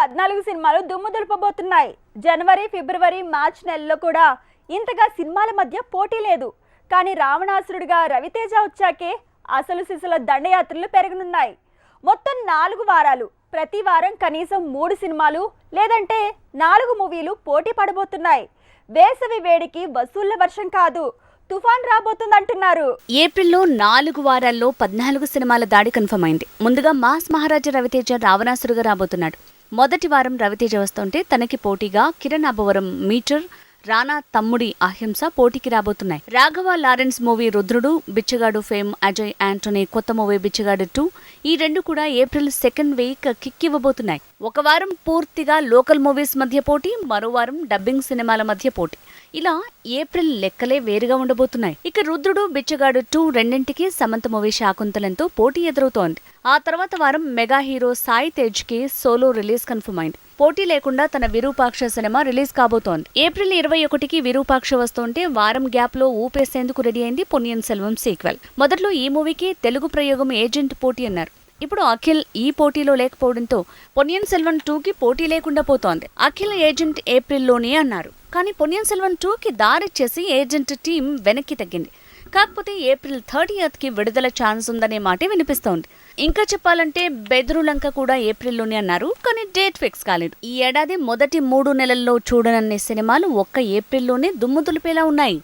పద్నాలుగు సినిమాలు దుమ్ము దులపబోతున్నాయి. జనవరి ఫిబ్రవరి మార్చ్ నెలలో కూడా ఇంతగా సినిమాల మధ్య పోటీ లేదు. కానీ రావణాసురుడిగా రవితేజ వచ్చాకే అసలు సిసల దండయాత్రలు పెరగనున్నాయి. మొత్తం నాలుగు వారాలు. ప్రతి వారం కనీసం మూడు సినిమాలు లేదంటే నాలుగు మూవీలు పోటీ పడబోతున్నాయి. వేసవి వేడికి వసూళ్ళ వర్షం కాదు. తుఫాన్ రాబోతుందంటున్నారు. ఏప్రిల్లో నాలుగు వారాల్లో పద్నాలుగు సినిమాల దాడి కన్ఫర్మ్ అయింది. ముందుగా మాస్ మహారాజా రవితేజ రావణాసురుగా రాబోతున్నాడు. మొదటి వారం రవితేజ వస్తుంటే తనకి పోటీగా కిరణ్ అబవరం మీటర్ రానా తమ్ముడి అహింస పోటీకి రాబోతున్నాయి. Raghava Lawrence movie Rudrudu Bichagadu fame Ajay Antony కొత్త మూవీ బిచ్చగాడు టూ ఈ రెండు కూడా ఏప్రిల్ సెకండ్ వీక్ కిక్ ఇవ్వబోతున్నాయి. ఒక వారం పూర్తిగా లోకల్ మూవీస్ మధ్య పోటీ మరో వారం డబ్బింగ్ సినిమాల మధ్య పోటీ. ఇలా ఏప్రిల్ లెక్కలే వేరుగా ఉండబోతున్నాయి. ఇక రుద్రుడు బిచ్చగాడు టూ రెండింటికి సమంత మూవీ శాకుంతలంతో పోటీ ఎదురవుతోంది. ఆ తర్వాత వారం మెగా హీరో సాయి తేజ్కి సోలో రిలీజ్ కన్ఫర్మ్ అయింది. పోటీ లేకుండా తన విరూపాక్ష సినిమా రిలీజ్ కాబోతోంది. ఏప్రిల్ ఇరవై ఒకటికి విరూపాక్ష వస్తుంటే వారం గ్యాప్లో ఊపేసేందుకు రెడీ అయింది పొన్నియన్ సెల్వం సీక్వెల్. మొదట్లో ఈ మూవీకి తెలుగు ప్రయోగం ఏజెంట్ పోటీ అన్నారు. ఇప్పుడు అఖిల్ ఈ పోటీలో లేకపోవడంతో పొన్నియన్ సెల్వన్ టూకి పోటీ లేకుండా పోతోంది. అఖిల్ ఏజెంట్ ఏప్రిల్లోనే అన్నారు. కానీ పొన్నియన్ సెల్వన్ టూకి దారిచ్చేసి ఏజెంట్ టీం వెనక్కి తగ్గింది. కాకపోతే ఏప్రిల్ థర్టీయత్కి విడుదల ఛాన్స్ ఉందనే మాటే వినిపిస్తోంది. ఇంకా చెప్పాలంటే బెదురులంక కూడా ఏప్రిల్లోనే అన్నారు కానీ డేట్ ఫిక్స్ కాలేదు. ఈ ఏడాది మొదటి మూడు నెలల్లో చూడనన్ని సినిమాలు ఒక్క ఏప్రిల్లోనే దుమ్ము దులిపేలా ఉన్నాయి.